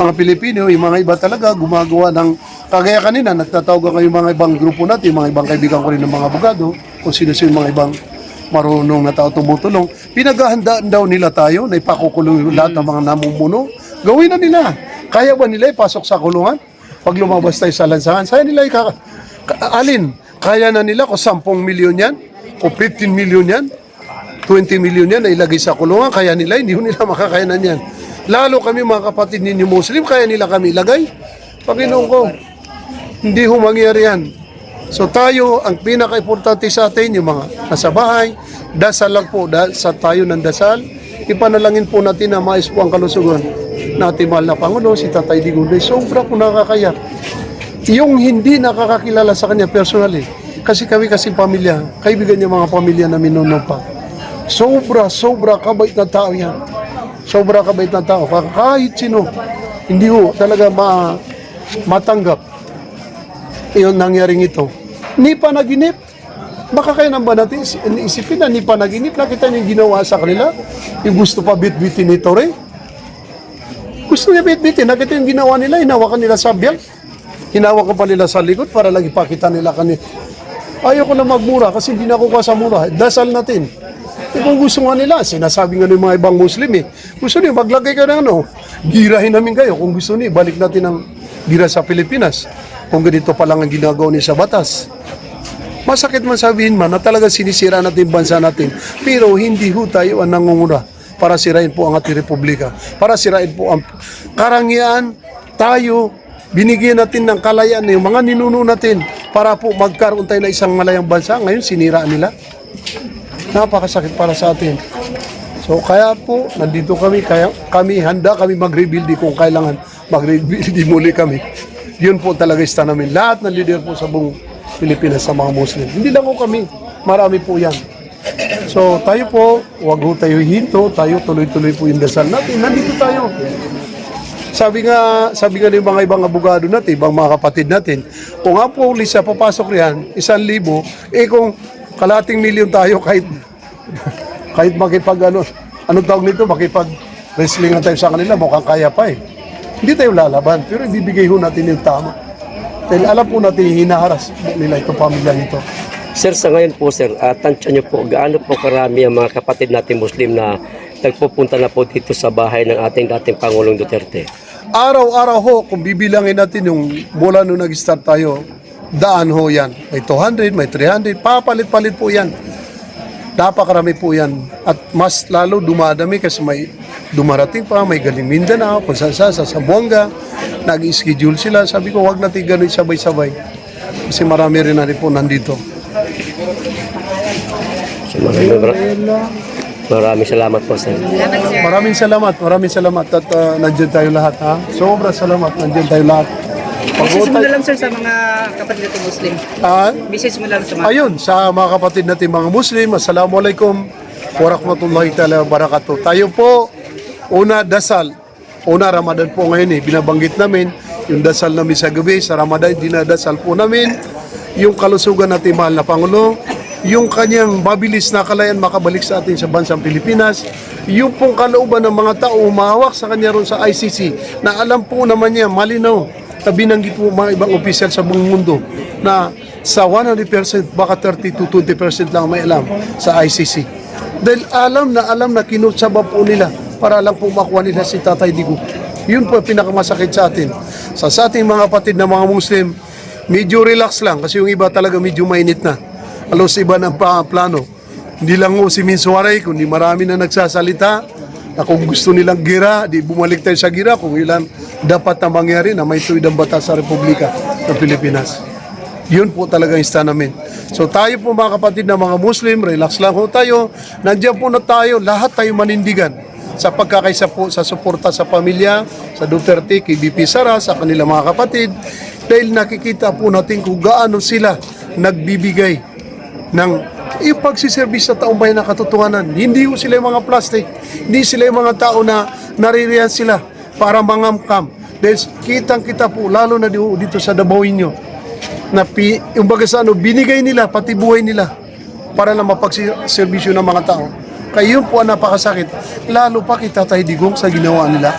mga Pilipino, yung mga iba talaga gumagawa ng kagaya kanina, nagtatawag kayo mga ibang grupo natin, mga ibang kaibigan ko rin ng mga abogado, kung sino sino yung mga ibang marunong na tao tumutulong. Pinaghahandaan daw nila tayo na ipakukulong yung lahat ng mga namumuno. Gawin na nila. Kaya ba nila ipasok sa kulungan? Pag lumabas tayo sa lansangan, saya nila ikaka... ka-? Kaya na nila kung 10 milyon yan? O 15 milyon yan? 20 milyon yan na ilagay sa kulungan, kaya nila, hindi nila makakayanan yan. Lalo kami mga kapatid ninyo Muslim, kaya nila kami ilagay. Panginoon ko, hindi ho mangyari yan. So tayo, ang pinaka-importante sa atin, yung mga nasa bahay, dasal lang po, da, sa tayo ng dasal, ipanalangin po natin na mais po ang kalusugan na ating mahal na Pangulo, si Tatay Digunday, sobra po nakakaya. Yung hindi nakakakilala sa kanya personally, kasi kami kasi pamilya, kaibigan niya mga pamilya na minuno pa. Sobra, sobra kabait na tao yan. Sobra kabait na tao. Kahit sino, hindi ho talaga ma matanggap yung nangyaring ito. Ni panaginip. Baka kaya nang ba natin is- isipin na ni panaginip, nakita niyo yung ginawa sa kanila? Yung gusto pa bit-bitin ni Tore? Gusto niya bit-bitin. Nakita yung ginawa nila, hinawakan nila sa biyag. Hinawakan pa nila sa likod para lang ipakita nila kanila. Ayaw ko na magmura kasi hindi na ako sa mura. Dasal natin. Eh, kung gusto nga nila, sinasabi nga ng mga ibang Muslim eh, gusto niyo maglagay ka ng ano, girahin namin kayo. Kung gusto niyo, balik natin ang gira sa Pilipinas. Kung ganito pa lang ang ginagawa niya sa batas. Masakit man sabihin man na talaga sinisira natin bansa natin. Pero hindi ho tayo ang nangunguna para sirain po ang ating republika. Para sirain po ang karangyaan tayo binigyan natin ng kalayaan yung mga ninuno natin para po magkaroon tayo ng isang malayang bansa. Ngayon sinira nila. Napakasakit para sa atin. So kaya po, nandito kami, kaya kami, handa kami mag-rebuild kung kailangan mag-rebuild muli kami. Yun po talaga ista namin. Lahat ng leader po sa buong Pilipinas sa mga Muslim. Hindi lang po kami, marami po yan. So tayo po, wag ho tayo hinto, tayo tuloy-tuloy po yung dasal natin. Nandito tayo. Sabi nga, sabi nga ng mga ibang abogado natin, ibang mga kapatid natin, kung nga po Lisa papasok riyan, isang libo, eh kung kalating milyon tayo kahit kahit makipag ano, anong tawag nito, makipag wrestling tayo sa kanila, mukhang kaya pa eh. Hindi tayo lalaban, pero ibibigay ho natin yung tama. Dahil alam po natin, hinaharas nila itong pamilya nito. Sir, sa ngayon po sir, uh, tansya niyo po, gaano po karami ang mga kapatid natin Muslim na nagpupunta na po dito sa bahay ng ating dating Pangulong Duterte? Araw-araw ho, kung bibilangin natin yung mula nung nag-start tayo, daan ho yan. May 200, may 300, papalit-palit po yan. Napakarami po yan. At mas lalo dumadami kasi may dumarating pa, may galing Mindanao, kung saan saan, sa Zamboanga, nag-schedule sila. Sabi ko, wag natin ganun sabay-sabay. Kasi marami rin na rin po nandito. So, maraming, mara- maraming salamat po sir. Maraming salamat, maraming salamat at uh, nandiyan tayo lahat ha. Sobra salamat, nandiyan tayo lahat. Message mo na lang sir sa mga kapatid natin Muslim. Ah, Message mo lang sa mga Ayun, sa mga kapatid natin mga Muslim, Assalamualaikum warahmatullahi taala wabarakatuh. Tayo po, una dasal. Una Ramadan po ngayon eh, binabanggit namin yung dasal namin sa gabi, sa Ramadan dinadasal po namin yung kalusugan natin mahal na Pangulo, yung kanyang mabilis na kalayan makabalik sa atin sa bansang Pilipinas, yung pong kalooban ng mga tao umahawak sa kanya ron sa ICC na alam po naman niya malinaw na binanggit po mga ibang opisyal sa buong mundo na sa 100% baka 30 to 20% lang may alam sa ICC. Dahil alam na alam na kinutsaba po nila para lang po makuha nila si Tatay Digo. Yun po pinakamasakit sa atin. Sa, sa ating mga kapatid na mga Muslim, medyo relax lang kasi yung iba talaga medyo mainit na. Alos iba ng plano. Hindi lang mo si Minsuwaray, kundi marami na nagsasalita na kung gusto nilang gira, di bumalik tayo sa gira kung ilan dapat na mangyari na may tuwid ang batas sa Republika ng Pilipinas. Yun po talaga yung stand namin. So tayo po mga kapatid na mga Muslim, relax lang po tayo. Nandiyan po na tayo, lahat tayo manindigan sa pagkakaisa po sa suporta sa pamilya, sa Duterte, kay BP Sara, sa kanilang mga kapatid. Dahil nakikita po natin kung gaano sila nagbibigay ng yung pagsiservis sa taong bayan ng katotohanan. Hindi ko sila yung mga plastic. Hindi sila yung mga tao na naririyan sila para mangamkam. Dahil kitang-kita po, lalo na di- dito sa Dabawinyo, na pi, yung baga sa ano, binigay nila, pati buhay nila, para lang mapagserbisyo ng mga tao. Kaya yun po ang napakasakit. Lalo pa kita tayo digong sa ginawa nila.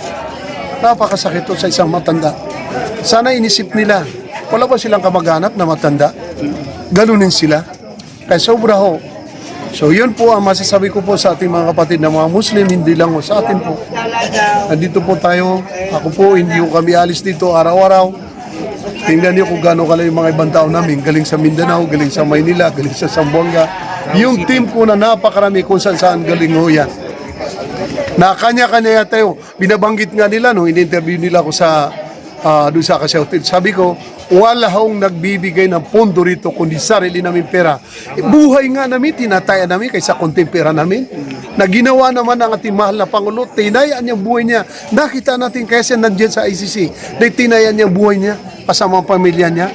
Napakasakit to sa isang matanda. Sana inisip nila, wala ba silang kamag-anak na matanda? Ganunin sila. Kaya sobra ho. So yun po ang masasabi ko po sa ating mga kapatid na mga Muslim, hindi lang sa atin po. Nandito po tayo. Ako po, hindi ko kami alis dito araw-araw. Tingnan niyo kung gaano kala yung mga ibang tao namin. Galing sa Mindanao, galing sa Maynila, galing sa Zamboanga. Yung team ko na napakarami kung saan saan galing ho yan. Na kanya-kanya tayo. Binabanggit nga nila no, in-interview nila ako sa uh, doon sa Hotel. Sabi ko, wala hong nagbibigay ng pondo rito kundi sarili namin pera. Eh, buhay nga namin, tinataya namin kaysa konting pera namin. Na ginawa naman ng ating mahal na Pangulo, tinayaan niya buhay niya. Nakita natin kaya siya nandyan sa ICC. Dahil tinayaan niya buhay niya, kasama ang pamilya niya.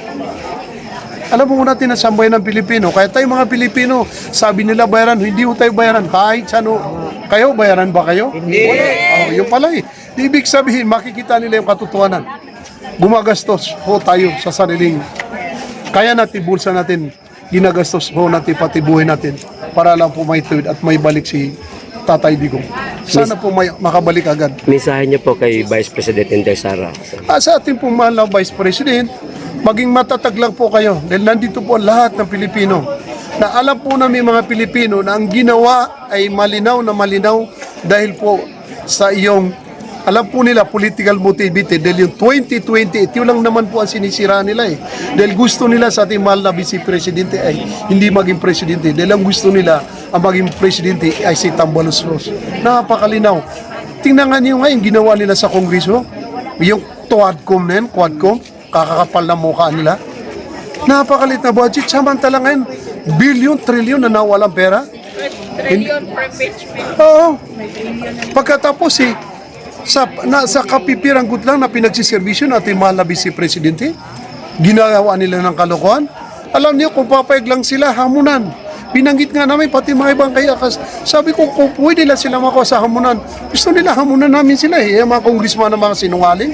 Alam mo natin na sambayan ng Pilipino. Kaya tayo mga Pilipino, sabi nila bayaran, hindi ho tayo bayaran. Kahit sano. Kayo, bayaran ba kayo? Hindi. Oh, yun pala eh. Ibig sabihin, makikita nila yung katotohanan. Gumagastos ho tayo sa sariling. Kaya natin, bulsa natin, ginagastos ho natin pati buhay natin para lang po may tuwid at may balik si Tatay Digong. Sana po may makabalik agad. Mensahe niyo po kay Vice President Inday Sara. Ah, sa ating pong mahal na Vice President, maging matatag lang po kayo dahil nandito po lahat ng Pilipino na alam po namin mga Pilipino na ang ginawa ay malinaw na malinaw dahil po sa iyong alam po nila political motivated dahil yung 2028 yun lang naman po ang sinisira nila eh. Dahil gusto nila sa ating mahal na Vice Presidente ay hindi maging presidente. Dahil ang gusto nila ang maging presidente ay si Tambalos Ros. Napakalinaw. Tingnan nga niyo nga yung ginawa nila sa Kongreso. Yung Quadcom na yun, Quadcom kakakapal na mukha nila. Napakalit na budget. Samantala ngayon billion, trillion na nawalang pera. Trillion per impeachment. Oo. Pagkatapos eh, sa, na, sa kapipirang good lang na pinagsiservisyo natin mahal na Vice Presidente, ginagawa nila ng kalokohan. Alam niyo, kung papayag lang sila, hamunan. Binanggit nga namin, pati mga ibang kaya, sabi ko, kung pwede lang sila makuha sa hamunan, gusto nila hamunan namin sila eh, mga kongresman ng mga sinungaling.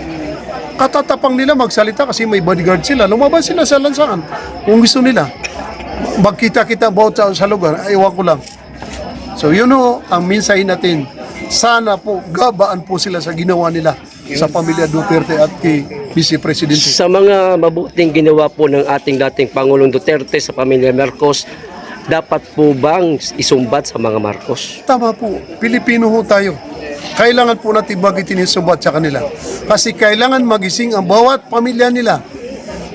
Katatapang nila magsalita kasi may bodyguard sila. Lumabas sila sa lansangan kung gusto nila. Magkita-kita bawat sa, sa lugar, ewan ko lang. So yun ho, ang mensahe natin. Sana po, gabaan po sila sa ginawa nila sa pamilya Duterte at kay Vice Presidente. Sa mga mabuting ginawa po ng ating dating Pangulong Duterte sa pamilya Marcos, dapat po bang isumbat sa mga Marcos? Tama po, Pilipino ho tayo. Kailangan po natin bagitin yung subat sa kanila. Kasi kailangan magising ang bawat pamilya nila.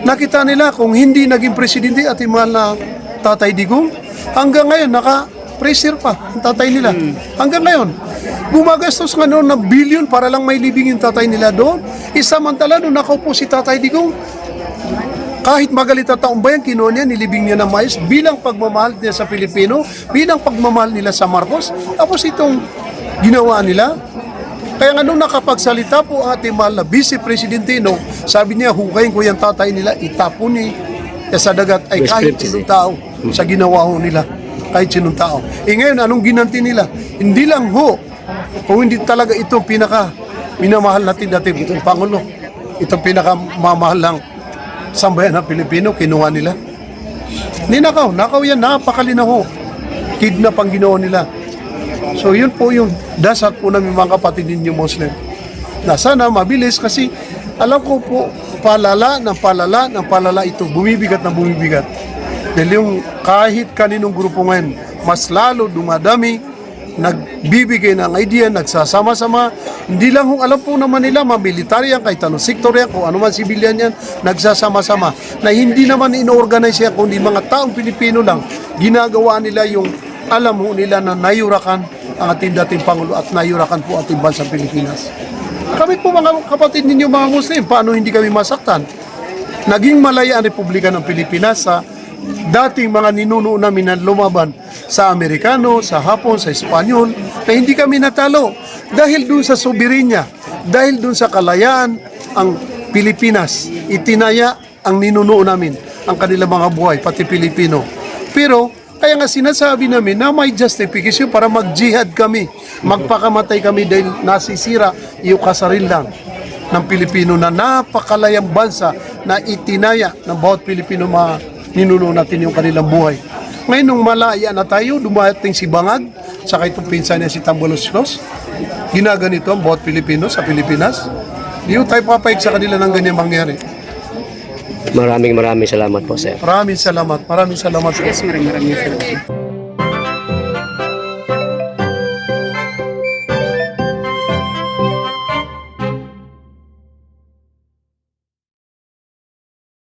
Nakita nila kung hindi naging presidente at mahal na Tatay Digong, hanggang ngayon naka-pressure pa ang tatay nila. Hanggang ngayon, gumagastos nga noon ng billion para lang may libing yung tatay nila doon. Isamantala nung nakaupo si Tatay Digong, kahit magalit na taong bayan, kinuha niya, nilibing niya ng mais bilang pagmamahal niya sa Pilipino, bilang pagmamahal nila sa Marcos. Tapos itong ginawa nila, kaya nga nung nakapagsalita po ang ating mahal na Vice Presidente, no, sabi niya, hukayin ko yung tatay nila, itapon ni sa dagat ay kahit sinong tao sa ginawa ho nila. Kahit sinong tao. Eh ngayon, anong ginanti nila? Hindi lang ho, kung hindi talaga ito pinaka minamahal natin dati itong Pangulo. Itong pinaka mamahal lang sambayan ng Pilipino, kinuha nila. Ninakaw, nakaw yan, napakalinaw ho. Kidnap ang ginawa nila. So yun po yung dasal po namin mga kapatid ninyo Muslim. Na sana mabilis kasi alam ko po palala ng palala ng palala ito, bumibigat na bumibigat. Dahil yung kahit kaninong grupo ngayon, mas lalo dumadami, nagbibigay ng idea, nagsasama-sama. Hindi lang kung alam po naman nila, mga military yan, kahit anong sektor yan, kung ano man civilian yan, nagsasama-sama. Na hindi naman ino-organize yan, kundi mga taong Pilipino lang, ginagawa nila yung alam ho nila na nayurakan ang ating dating Pangulo at nayurakan po ating bansang Pilipinas. Kami po mga kapatid ninyo mga Muslim, paano hindi kami masaktan? Naging malaya ang Republika ng Pilipinas sa dating mga ninuno namin na lumaban sa Amerikano, sa Hapon, sa Espanyol, na hindi kami natalo. Dahil dun sa soberenya, dahil dun sa kalayaan, ang Pilipinas, itinaya ang ninuno namin, ang kanilang mga buhay, pati Pilipino. Pero, kaya nga sinasabi namin na may justification para mag-jihad kami, magpakamatay kami dahil nasisira yung kasarilan ng Pilipino na napakalayang bansa na itinaya ng bawat Pilipino mga ninuno natin yung kanilang buhay. Ngayon nung malaya na tayo, dumating si Bangag, saka itong pinsan niya si Tambolos Cross, ginaganito ang bawat Pilipino sa Pilipinas. Hindi tayo papayag sa kanila ng ganyan mangyari. Maraming maraming salamat po sir. Maraming salamat. Maraming salamat. Yes, maraming maraming salamat.